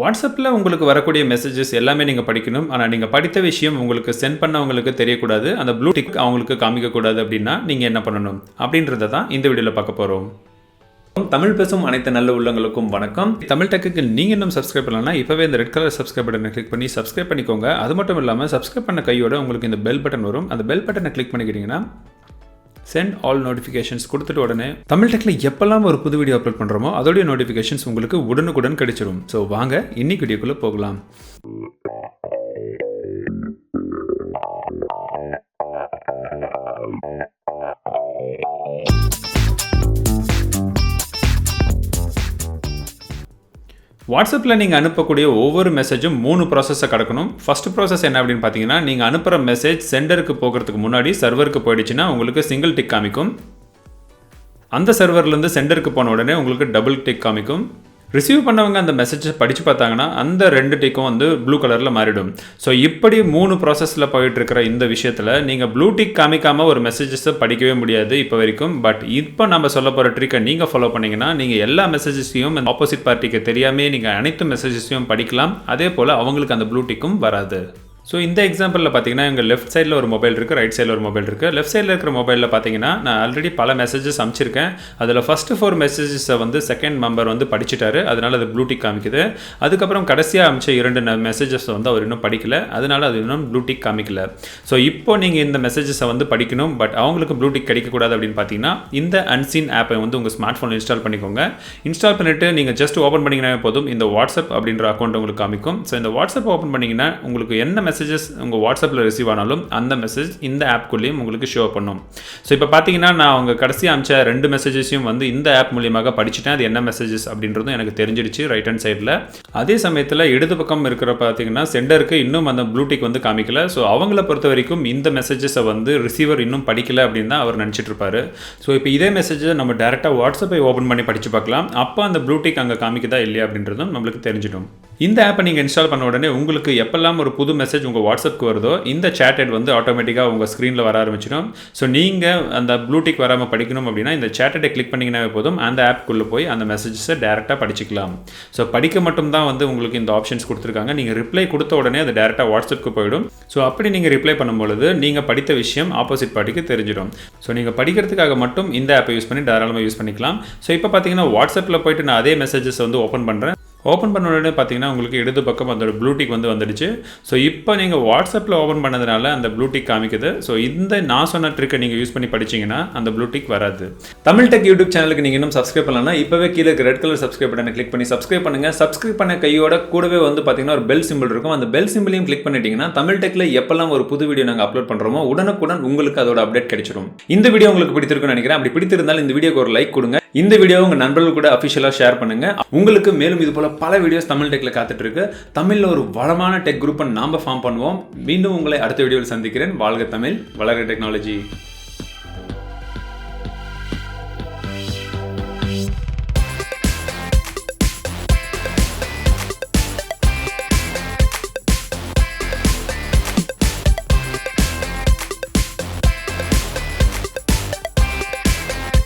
வாட்ஸ்அப்பில் உங்களுக்கு வரக்கூடிய மெசேஜஸ் எல்லாமே நீங்கள் படிக்கணும். ஆனால் நீங்கள் படித்த விஷயம் உங்களுக்கு சென்ட் பண்ணவங்களுக்கு தெரியக்கூடாது. அந்த ப்ளூ டிக் அவங்களுக்கு காமிக்கக்கூடாது அப்படின்னா நீங்கள் என்ன பண்ணணும்? அப்படின்றத தான் இந்த வீடியோவில் பார்க்க போகிறோம் தமிழ் பேசும் அனைத்து நல்ல உள்ளங்களுக்கும் வணக்கம். தமிழ் டெக்குக்கு நீங்கள் இன்னும் சப்ஸ்கிரைப் பண்ணலன்னா இப்போவே இந்த ரெட் கலர் சப்ஸ்கிரைப் பட்டனை கிளிக் பண்ணி சப்ஸ்கிரைப் பண்ணிக்கோங்க. அது மட்டும் இல்லாமல் சப்ஸ்கிரைப் பண்ண கையோட உங்களுக்கு இந்த பெல் பட்டன் வரும். அந்த பெல் பட்டனை கிளிக் பண்ணிக்கிட்டிங்கன்னா சென்ட் ஆல் நோட்டிஃபிகேஷன்ஸ் கொடுத்துட்டு உடனே தமிழ் டெக்கில் எப்போல்லாம் ஒரு புது வீடியோ அப்லோட் பண்ணுறோமோ அதோடைய நோட்டிஃபிகேஷன்ஸ் உங்களுக்கு உடனுக்குடன் கிடைச்சிடும் ஸோ வாங்க இன்னைக்கு வீடியோக்குள்ளே போகலாம். வாட்ஸ்அப்பில் நீங்கள் அனுப்பக்கூடிய ஒவ்வொரு மெசேஜும் மூணு ப்ராசஸை கடக்கணும். ஃபஸ்ட் ப்ராசஸ் என்ன அப்படின்னு பார்த்தீங்கன்னா நீங்கள் அனுப்புகிற மெசேஜ் சென்டருக்கு போகிறதுக்கு முன்னாடி சர்வருக்கு போயிடுச்சுன்னா உங்களுக்கு சிங்கிள் டிக் காமிக்கும். அந்த சர்வர்லேருந்து சென்டருக்கு போன உடனே உங்களுக்கு டபுள் டிக் காமிக்கும். ரிசீவ் பண்ணவங்க அந்த மெசேஜை படித்து பார்த்தாங்கன்னா அந்த ரெண்டு டிக்கும் வந்து ப்ளூ கலரில் மாறிடும். ஸோ இப்படி மூணு ப்ராசஸில் போயிட்டுருக்கிற இந்த விஷயத்தில் நீங்கள் ப்ளூ டிக் காமிக்காமல் ஒரு மெசேஜஸை படிக்கவே முடியாது இப்போ வரைக்கும். பட் இப்போ நம்ம சொல்ல போகிற ட்ரிக்கை நீங்கள் ஃபாலோ பண்ணீங்கன்னா நீங்கள் எல்லா மெசேஜஸையும் ஆப்போசிட் பார்ட்டிக்கு தெரியாமே நீங்கள் அனைத்து மெசேஜஸையும் படிக்கலாம். அதே போல் அவங்களுக்கு அந்த ப்ளூ டிக்கும் வராது. ஸோ இந்த எக்ஸாம்பிளில் பார்த்தீங்கன்னா எங்கள் லெஃப்ட் சைடில் ஒரு மொபைல் இருக்குது ரைட் சைடில் ஒரு மொபைல் இருக்குது லெஃப்ட் சைடில் இருக்கிற மொபைலில் பார்த்தீங்கன்னா நான் ஆல்ரெடி பல மெசேஜஸ் அனுப்பிச்சிருக்கேன் அதில் ஃபஸ்ட்டு ஃபோர் மெசேஜஸை வந்து செகண்ட் மெம்பர் வந்து படிச்சிட்டாரு. அதனால் அது ப்ளூடிக் காமிக்குது. அதுக்கப்புறம் கடைசியாக அமிச்ச இரண்டு மெசேஜஸ் வந்து அவர் இன்னும் படிக்கல. அதனால் அது இன்னும் ப்ளூடிக் காமிக்கல. ஸோ இப்போ நீங்கள் இந்த மெசேஜஸை வந்து படிக்கணும். பட் அவங்களுக்கு ப்ளூடிக் கிடைக்கக்கூடாது அப்படின்னு பார்த்தீங்கன்னா இந்த அன்சீன் ஆப்பை வந்து உங்கள் ஸ்மார்ட் ஃபோனில் இன்ஸ்டால் பண்ணிக்கோங்க. இன்ஸ்டால் பண்ணிவிட்டு நீங்கள் ஜஸ்ட் ஓப்பன் பண்ணிங்கன்னா போதும். இந்த வாட்ஸ்அப் அப்படின்ற அக்கௌண்ட் உங்களுக்கு காமிக்கும். ஸோ இந்த வாட்ஸ்அப் ஓப்பன் பண்ணிங்கன்னா உங்களுக்கு என்ன மெசேஜ் மெசேஜஸ் உங்கள் வாட்ஸ்அப்பில் ரிசீவ் ஆனாலும் அந்த மெசேஜ் இந்த ஆப்குள்ளேயும் உங்களுக்கு ஷோ பண்ணும். ஸோ இப்போ பார்த்தீங்கன்னா நான் அவங்க கடைசி அமிச்ச ரெண்டு மெசேஜஸையும் வந்து இந்த ஆப் மூலியமாக படிச்சுட்டேன். அது என்ன மெசேஜஸ் அப்படின்றதும் எனக்கு தெரிஞ்சிடுச்சு ரைட் ஹேண்ட் சைடில் அதே சமயத்தில் இடது பக்கம் இருக்கிற பார்த்தீங்கன்னா சென்டருக்கு இன்னும் அந்த ப்ளூடிக் வந்து காமிக்கல. ஸோ அவங்கள பொறுத்த வரைக்கும் இந்த மெசேஜஸை வந்து ரிசீவர் இன்னும் படிக்கல அப்படின்னு தான் அவர் நினச்சிட்டு இருப்பாரு. ஸோ இப்போ இதே மெசேஜை நம்ம டேரெக்டாக வாட்ஸ்அப்பை ஓப்பன் பண்ணி படித்து பார்க்கலாம். அப்போ அந்த ப்ளூடிக் அங்கே காமிக்குதா இல்லையா அப்படின்றதும் நம்மளுக்கு தெரிஞ்சிடும். இந்த ஆப்பை நீங்கள் இன்ஸ்டால் பண்ண உடனே உங்களுக்கு எப்பெல்லாம் ஒரு புது மெசேஜ் உங்கள் வாட்ஸ்அப்க்கு வருதோ இந்த சேட்டட் வந்து ஆட்டோமேட்டிக்காக உங்கள் ஸ்க்ரீனில் வர ஆரம்பிச்சிடும். ஸோ நீங்கள் அந்த ப்ளூடிக் வராமல் படிக்கணும் அப்படின்னா இந்த சேட்டடை கிளிக் பண்ணிங்கன்னாவே போதும் அந்த ஆப்க்குள்ளே போய் அந்த மெசேஜஸை டேரெக்டாக படிச்சிக்கலாம். ஸோ படிக்க மட்டும் தான் வந்து உங்களுக்கு இந்த ஆப்ஷன்ஸ் கொடுத்துருக்காங்க. நீங்கள் ரிப்ளை கொடுத்த உடனே அது டேரெக்டாக வாட்ஸ்அப்புக்கு போயிடும். ஸோ அப்படி நீங்கள் ரிப்ளை பண்ணும்பொழுது நீங்கள் படித்த விஷயம் ஆப்போசிட் பார்ட்டிக்கு தெரிஞ்சிடும். ஸோ நீங்கள் படிக்கிறதுக்காக மட்டும் இந்த ஆப்பை யூஸ் பண்ணி தாராளமாக யூஸ் பண்ணிக்கலாம். ஸோ இப்போ பார்த்தீங்கன்னா வாட்ஸ்அப்பில் போயிட்டு நான் அதே மெசேஜஸ் வந்து ஓப்பன் பண்ணுறேன் ஓப்பன் பண்ண உடனே பார்த்தீங்கன்னா உங்களுக்கு இடது பக்கம் அதோட ப்ளூடிக் வந்து வந்துடுச்சு. ஸோ இப்போ நீங்கள் வாட்ஸ்அப்பில் ஓப்பன் பண்ணதுனால அந்த ப்ளூடிக் காமிக்குது. ஸோ இந்த நான் சொன்ன ட்ரிக்கை நீங்கள் யூஸ் பண்ணி படிச்சீங்கன்னா அந்த ப்ளூடிக் வராது. தமிழ் டெக் யூடியூப் சேனலுக்கு நீங்கள் இன்னும் சப்ஸ்கிரைப் பண்ணலன்னா இப்போவே கீழே ரெட் கலர் சப்ஸ்கிரைப் பட்டனை கிளிக் பண்ணி சப்ஸ்கிரைப் பண்ணுங்கள் சப்ஸ்கிரைப் பண்ண கையோட கூடவே வந்து பார்த்தீங்கன்னா ஒரு பெல் சிம்பிள் இருக்கும். அந்த பெல் சிம்பிளையும் கிளிக் பண்ணிட்டீங்கன்னா தமிழ் டெக்கில் எப்பெல்லாம் ஒரு புது வீடியோ நாங்கள் அப்லோட் பண்ணுறோமோ உடனுக்குடன் உங்களுக்கு அதோட அப்டேட் கிடைச்சிடும். இந்த வீடியோ உங்களுக்கு பிடித்திருக்கும்னு நினைக்கிறேன். அப்படி பிடித்திருந்தால் இந்த வீடியோக்கு ஒரு லைக் கொடுங்க. இந்த வீடியோ உங்கள் நண்பர்கள் கூட அஃபிஷியலாக ஷேர் பண்ணுங்கள் உங்களுக்கு மேலும் இது போல் பல வீடியோஸ் தமிழ் டெக்கில் காத்துட்ருக்கு தமிழில் ஒரு வளமான டெக் குரூப்பை நாம் ஃபார்ம் பண்ணுவோம். மீண்டும் உங்களை அடுத்த வீடியோவில் சந்திக்கிறேன். வாழ்க தமிழ் வளர்க்க டெக்னாலஜி